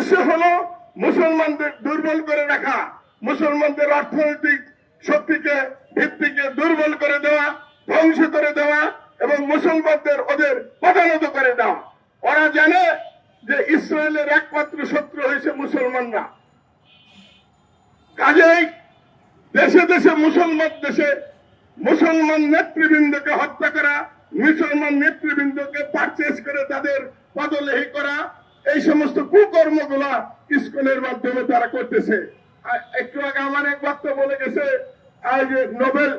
উদ্দেশ্য হলো মুসলমানদের দুর্বল করে রাখা, মুসলমানদের অর্থনৈতিক শক্তিকে ভিত্তিকে দুর্বল করে দেওয়া, ধ্বংস করে দেওয়া এবং মুসলমানদের ওদের পদানত করে দেওয়া। ওরা জানে যে ইসরায়েলের একমাত্র শত্রু হয়েছে মুসলমানরা। কাজেই দেশে দেশে মুসলমান দেশে মুসলমান নেতৃবৃন্দকে হত্যা করা, মুসলমান নেতৃবৃন্দকে পারচেস করে তাদের পদলেহী করা এই সমস্ত কুকর্মগুলা ইস্কনের মাধ্যমে তারা করতেছে। একটু আগে আমার এক বক্তা বলে গেছে নোবেল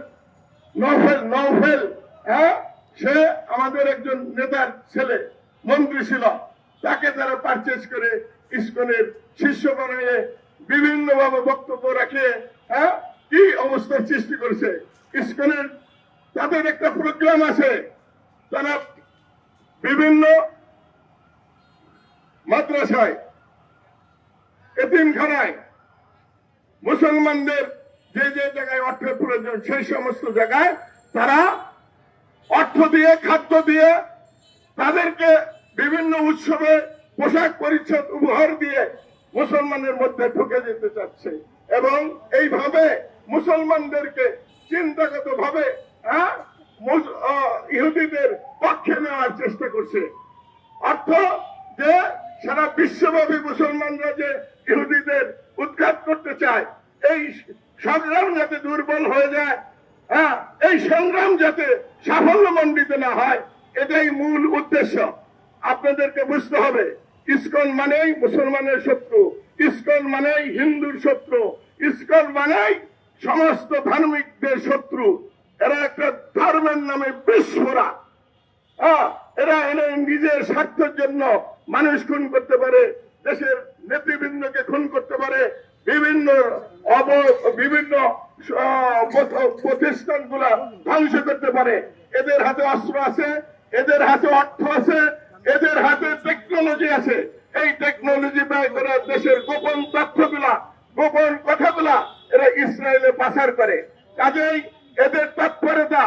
নভেল নভেল হ্যাঁ? সে আমাদের একজন নেতার ছেলে, মন্ত্রী ছিল। তাকে তারা পারচেস করে ইস্কনের শিষ্য বানিয়ে বিভিন্ন ভাবে বক্তব্য রাখে হ্যাঁ? কি অবস্থার সৃষ্টি করেছে? ইস্কনের তাদের একটা প্রোগ্রাম আছে। তারা বিভিন্ন মাদ্রাসায়, এতিমখানায় মুসলমানদের যে যে জায়গায় অর্থের প্রয়োজন, সেই সমস্ত জায়গায় তারা অর্থ দিয়ে, খাদ্য দিয়ে তাদেরকে বিভিন্ন উৎসবে পোশাক পরিচ্ছদ উপহার দিয়ে মুসলমানের মধ্যে ঢুকে যেতে চাচ্ছে। এবং এইভাবে মুসলমানদেরকে চিন্তাগত ভাবে হ্যাঁ ইহুদিদের পক্ষে নেওয়ার চেষ্টা করছে। অর্থ যে সারা বিশ্বব্যাপী মুসলমানরা যে ইহুদিদের উৎখাত করতে চায়, এই সংগ্রাম যাতে দুর্বল হয়ে যায় হ্যাঁ এই সংগ্রাম যাতে সাফল্যমণ্ডিত না হয়, এটাই মূল উদ্দেশ্য। আপনাদেরকে বুঝতে হবে, ইসকন মানেই মুসলমানের শত্রু, ইসকন মানেই হিন্দুর শত্রু, ইস্কন মানেই সমস্ত ধার্মিকদের শত্রু। এরা একটা ধর্মের নামে বিস্ফোরা এরা এনে নিজের স্বার্থের জন্য মানুষ খুন করতে পারে, দেশের নেতৃবৃন্দকে খুন করতে পারে, বিভিন্ন অব বিভিন্ন প্রতিষ্ঠানগুলা ধ্বংস করতে পারে। এদের হাতে অস্ত্র আছে, এদের হাতে অর্থ আছে, এদের হাতে টেকনোলজি আছে। এই টেকনোলজি করে দেশের গোপন তথ্যগুলা, গোপন কথাগুলা এরা ইসরায়েলে পাচার করে। কাজেই এদের তৎপরতা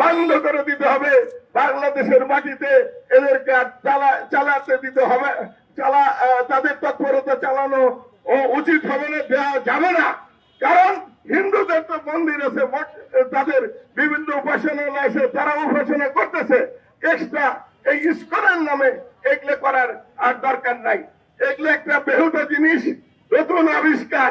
বন্ধ করে দিতে হবে। বাংলাদেশের মাটিতে এদেরকে চালাতে দিতে হবে। চালা তাদের তৎপরতা চালানো ও উচিত হবে না, দেওয়া যাবে না। কারণ হিন্দুদের তো মন্দির আছে তাদের বিভিন্ন উপাসনালয় আছে তারা উপাসনা করতেছে। এক্সট্রা এই ইস্কনের নামে এগুলো করার আর দরকার নাই। এগুলো একটা বেহুদা জিনিস, নতুন আবিষ্কার।